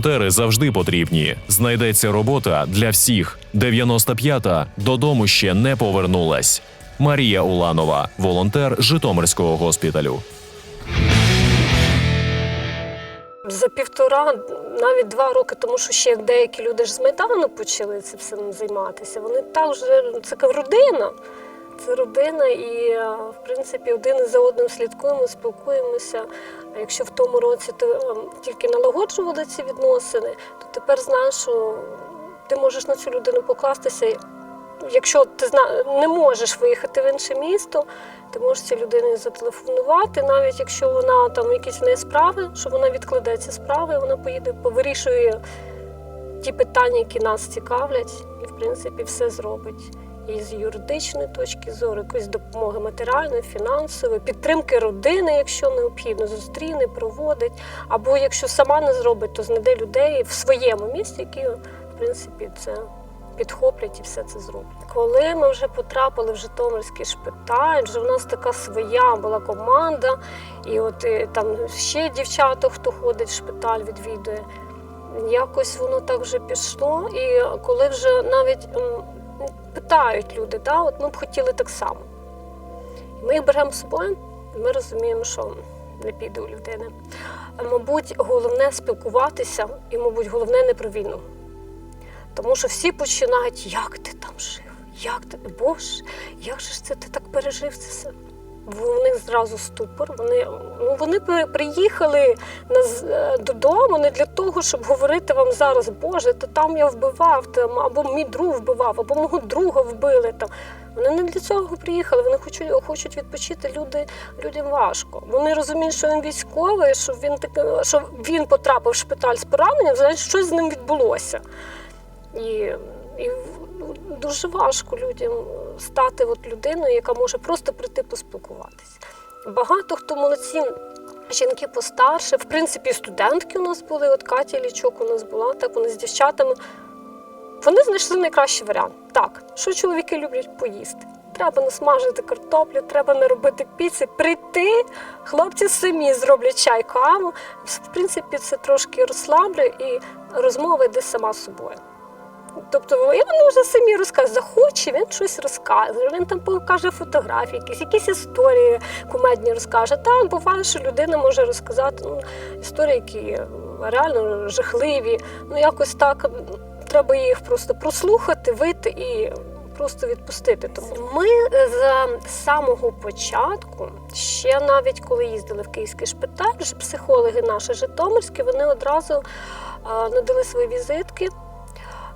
Волонтери завжди потрібні. Знайдеться робота для всіх. 95-та додому ще не повернулась. Марія Уланова, волонтер Житомирського госпіталю. За півтора, навіть два роки, тому що ще деякі люди ж з Майдану почали цим займатися. Вони так вже це родина. Це родина, і е, в принципі один за одним слідкуємо, спілкуємося. А якщо в тому році ти е, тільки налагоджували ці відносини, то тепер знаєш, що ти можеш на цю людину покластися. Якщо ти не можеш виїхати в інше місто, ти можеш цій людині зателефонувати, навіть якщо вона там якісь в неї справи, що вона відкладе ці справи, вона поїде, вирішує ті питання, які нас цікавлять, і в принципі все зробить. І з юридичної точки зору, якоїсь допомоги матеріальної, фінансової, підтримки родини, якщо необхідно, зустріне, проводить. Або якщо сама не зробить, то знайде людей в своєму місті, які в принципі це підхоплять і все це зроблять. Коли ми вже потрапили в Житомирський шпиталь, вже в нас така своя була команда, і от і, там ще дівчата, хто ходить в шпиталь, відвідує. Якось воно так вже пішло. І коли вже навіть питають люди, да, от ми б хотіли так само. Ми їх беремо з собою, і ми розуміємо, що не піде у людини. Мабуть, головне спілкуватися, і, мабуть, головне не про війну. Тому що всі починають, як ти там жив, як ти, Боже, як же ж це ти так пережив це все? В них зразу ступор. Вони, ну, вони при- приїхали на, е, додому не для того, щоб говорити вам зараз, Боже, то там я вбивав, там, або мій друг вбивав, або мого друга вбили. Там. Вони не для цього приїхали, вони хочуть, хочуть відпочити. Люди, людям важко. Вони розуміють, що він військовий, що він, так, що він потрапив в шпиталь з пораненням, значить, щось з ним відбулося. І, і дуже важко людям стати от людиною, яка може просто прийти поспілкуватися. Багато хто молодці. Жінки постарше, в принципі, студентки у нас були. От Катя Лічок у нас була, так вони з дівчатами. Вони знайшли найкращий варіант. Так, що чоловіки люблять поїсти. Треба насмажити картоплю, треба не робити піци, прийти. Хлопці самі зроблять чай, каву. В принципі, це трошки розслаблює і розмова йде сама з собою. Тобто вони вже самі розказують, захоче, він щось розкаже. Він там покаже фотографії, якісь, якісь історії кумедні розкаже. Так, буває, що людина може розказати ну, історії, які реально жахливі. Ну якось так треба їх просто прослухати, вийти і просто відпустити. Тому ми е, з самого початку, ще навіть коли їздили в київський шпиталь, психологи наші житомирські, вони одразу надали свої візитки.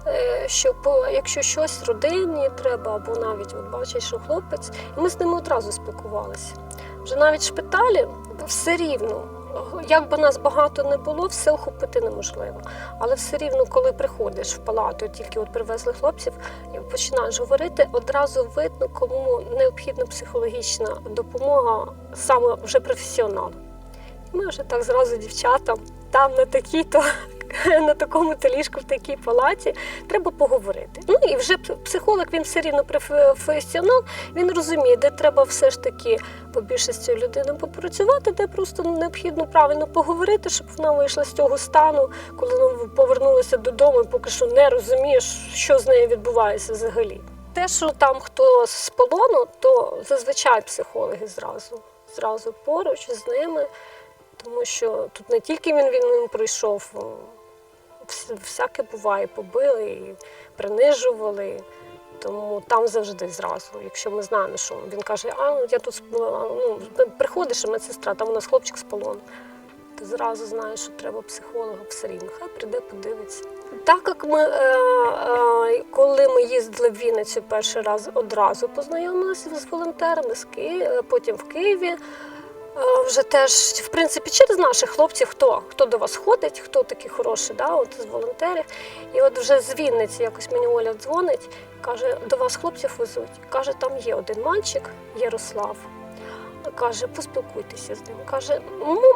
Е, Щоб е, якщо щось родині треба, або навіть от бачить, що хлопець, і ми з ними одразу спілкувалися. Вже навіть в шпиталі все рівно, як би нас багато не було, все охопити неможливо. Але все рівно, коли приходиш в палату, тільки от привезли хлопців, і починаєш говорити, одразу видно, кому необхідна психологічна допомога саме вже професіоналу. Ми вже так зразу дівчатам там на такій-то на такому то ліжку в такій палаті треба поговорити. Ну і вже психолог він все рівно професіонал, він розуміє, де треба все ж таки побільше з цією людиною попрацювати, де просто необхідно правильно поговорити, щоб вона вийшла з цього стану, коли вона повернулася додому і поки що не розуміє, що з нею відбувається взагалі. Те, що там хто з полону, то зазвичай психологи зразу, зразу поруч з ними. Тому що тут не тільки він о, вс- всяке буває, побили і принижували. Тому там завжди зразу, якщо ми знаємо, що він каже, а ну, я тут ну, приходиш, а медсестра, там у нас хлопчик з полону. Ти зразу знаєш, що треба психолога все рівно. Хай прийде, подивиться. Так як ми, е, е, коли ми їздили в Вінницю перший раз, одразу познайомилися з волонтерами, з Ки... потім в Києві. Вже теж, в принципі, через наших хлопців, хто, хто до вас ходить, хто такі хороші, да, от з волонтерів. І от вже з Вінниці якось мені Оля дзвонить, каже, до вас хлопців везуть. Каже, там є один мальчик, Ярослав. Каже, поспілкуйтеся з ним. Каже,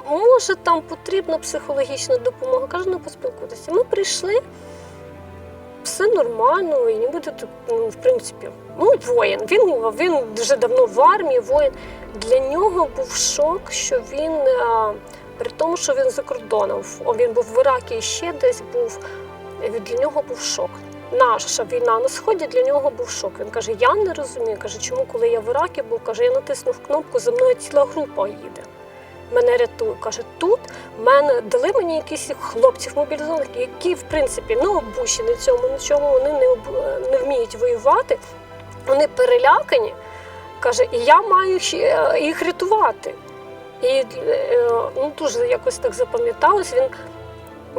може там потрібна психологічна допомога. Каже, ну поспілкуйтеся. Ми прийшли, все нормально, і буде ну, в принципі, ну, воїн. Він, він вже давно в армії, воїн. Для нього був шок, що він е, При тому, що він за кордоном, він був в Іракі і ще десь був. Для нього був шок. Наша війна на сході для нього був шок. Він каже: Я не розумію. каже, чому, коли я в Іракі був, каже, я натиснув кнопку, за мною ціла група їде. Мене рятує. Каже, тут мене дали мені якісь хлопців мобілізованих, які, в принципі, не обучені цьому, нічому вони не, об- не вміють воювати. Вони перелякані. Каже, і я маю їх рятувати. І е, ну, дуже якось так запам'яталось. Він,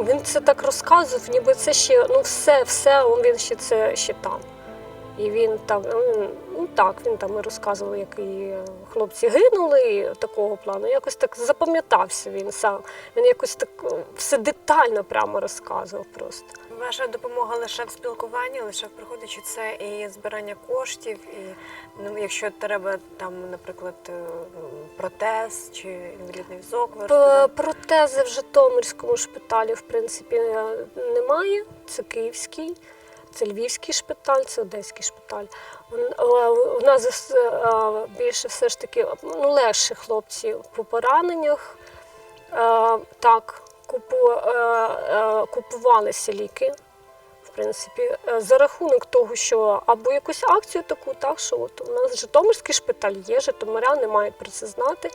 він це так розказував, ніби це ще ну все, все, він ще це ще там. І він там, ну, ну так, він там і розказував, як і хлопці гинули такого плану. Якось так запам'ятався він сам. Він якось так все детально прямо розказував просто. Ваша допомога лише в спілкуванні, лише в приході, чи це і збирання коштів, і ну, якщо треба там, наприклад, е, протез чи інвалідний візок, Протези в Житомирському шпиталі, в принципі, е, немає. Це київський, це львівський шпиталь, це одеський шпиталь. У нас е, більше все ж таки ну, легше хлопці по пораненнях. Е, Так, е, купувалися ліки. В принципі, за рахунок того, що або якусь акцію таку, так що от у нас Житомирський шпиталь є, житомиряни мають про це знати.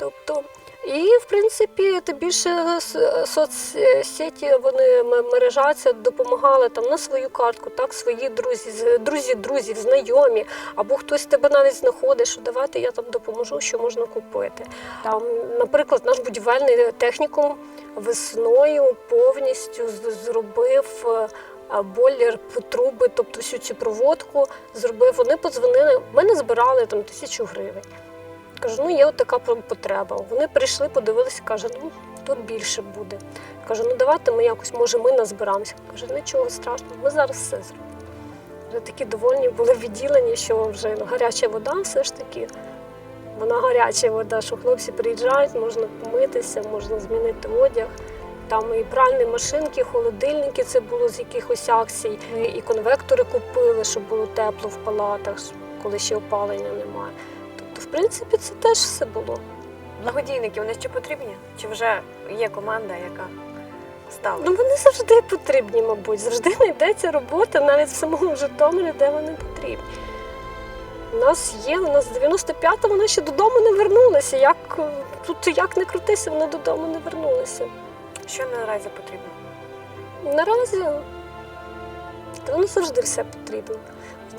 Тобто, і в принципі, тим більше соцсеті вони мережаться, допомагали там на свою картку, так свої друзі, друзі, друзів, знайомі, або хтось тебе навіть знаходить, що давайте я там допоможу, що можна купити. Там, наприклад, наш будівельний технікум весною повністю зробив. е, Бойлер, труби, тобто всю цю проводку зробив. Вони подзвонили, ми не збирали там тисячу гривень. Кажу, ну є от така потреба. Вони прийшли, подивилися, каже, ну тут більше буде. Кажу, ну давайте ми якось, може, ми назбираємося. Каже, нічого страшного, ми зараз все зробимо. Вже такі довольні були відділені, що вже ну, гаряча вода все ж таки. Вона гаряча вода, що хлопці приїжджають, можна помитися, можна змінити одяг. Там і пральні машинки, холодильники, це було з якихось акцій, і- конвектори купили, щоб було тепло в палатах, коли ще опалення немає. Принципі, це теж все було. Благодійники вони ще потрібні? Чи вже є команда, яка стала? Ну вони завжди потрібні, мабуть. Завжди знайдеться робота навіть в самому Житомирі, де вони потрібні. У нас є, у нас з 95-го вона ще додому не вернулася. Як тут як не крутися, вона додому не вернулася. Що наразі потрібно? Наразі воно завжди все потрібно.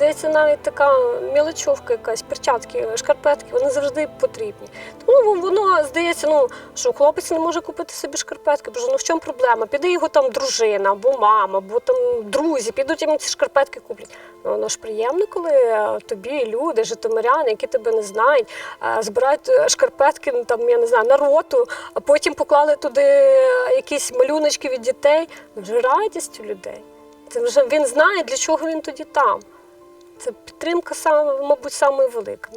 Здається, навіть така мілочовка якась, перчатки, шкарпетки, вони завжди потрібні. Тому воно здається, ну що хлопець не може купити собі шкарпетки, бо ну в чому проблема? Піде його там дружина, або мама, або там друзі, підуть йому ці шкарпетки куплять. Ну воно ж приємно, коли е, тобі люди, житомиряни, які тебе не знають, е, збирають е, шкарпетки, ну, там я не знаю, на роту, а потім поклали туди якісь малюночки від дітей. Ну, Вже радість у людей. Це вже він знає, для чого він тоді там. Це підтримка мабуть, саме велика.